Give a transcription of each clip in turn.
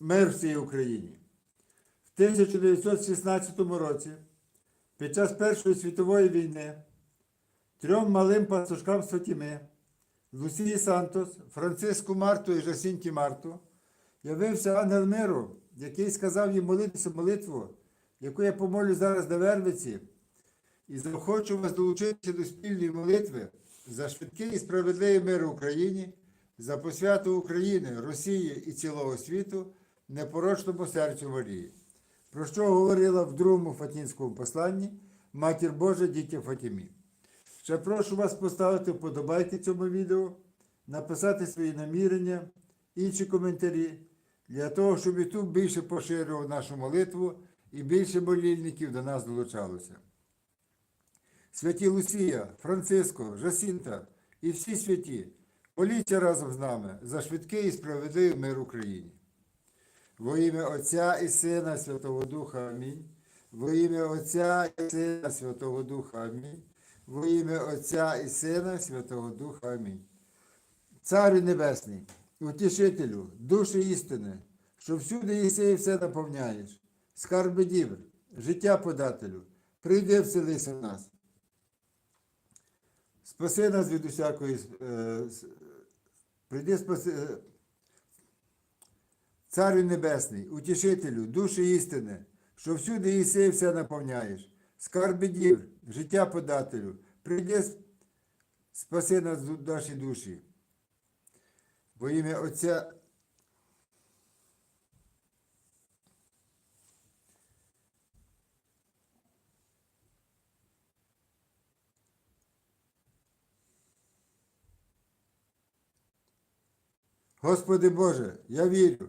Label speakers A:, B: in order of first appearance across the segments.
A: мир всій Україні. В 1916 році, під час Першої світової війни, трьом малим пастушкам з Фатіми, Лусії Сантос, Франциску Марту і Жасінті Марту, явився ангел миру, який сказав їм молитися молитву, яку я помолю зараз на Вервиці, і захочу вас долучитися до спільної молитви за швидкий і справедливий мир в Україні, за посвяту України, Росії і цілого світу, непорочному серцю Марії. Про що говорила в другому Фатінському посланні Матір Божа дітям Фатімі. Ще прошу вас поставити вподобайки цьому відео, написати свої намірення, інші коментарі, для того, щоб YouTube більше поширював нашу молитву і більше молільників до нас долучалося. Святі Лусія, Франциско, Жасінта і всі святі, моліться разом з нами за швидкий і справедливий мир Україні. Во ім'я Отця і Сина Святого Духа Амінь. Во ім'я Отця і Сина Святого Духа Амінь. Во ім'я Отця і Сина Святого Духа Амінь. Царю Небесний, утішителю, душі істини, що всюди єси і все наповняєш, скарби дібр, життя подателю, прийди вселися в нас. Спаси нас від усякої. е, Прийди спаси. Царю Небесний, утішителю, душі істини, що всюди єси і все наповняєш, скарби дів, життя подателю, прийди, спаси нас наші душі. Во ім'я Отця. Господи Боже, я вірю,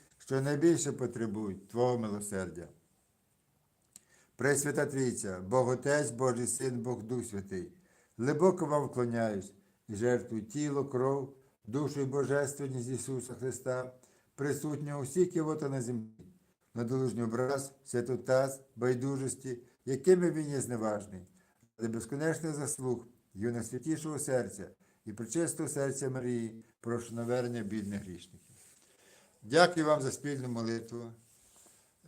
A: що найбільше потребують Твого милосердя. Пресвята Трійця, Бог Отець, Божий Син, Бог Дух Святий, глибоко вам вклоняюсь і жертвую тіло, кров, душу і божественність Ісуса Христа, присутнього усіх кивота на землі, на долужній образ, святотаз, байдужості, якими він є зневажний, ради безконечних заслуг, його найсвятішого серця і причистого серця Марії, прошу навернення бідних грішників. Дякую вам за спільну молитву.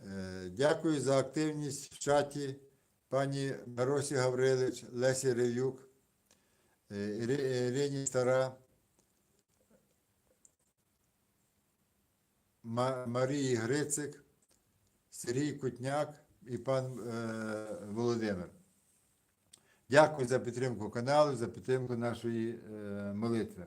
A: Е, Дякую за активність в чаті пані Маросі Гаврилич, Лесі Рев'юк, е, Ірині Стара, Марії Грицик, Сергій Кутняк і пан е, Володимир. Дякую за підтримку каналу, за підтримку нашої е, молитви.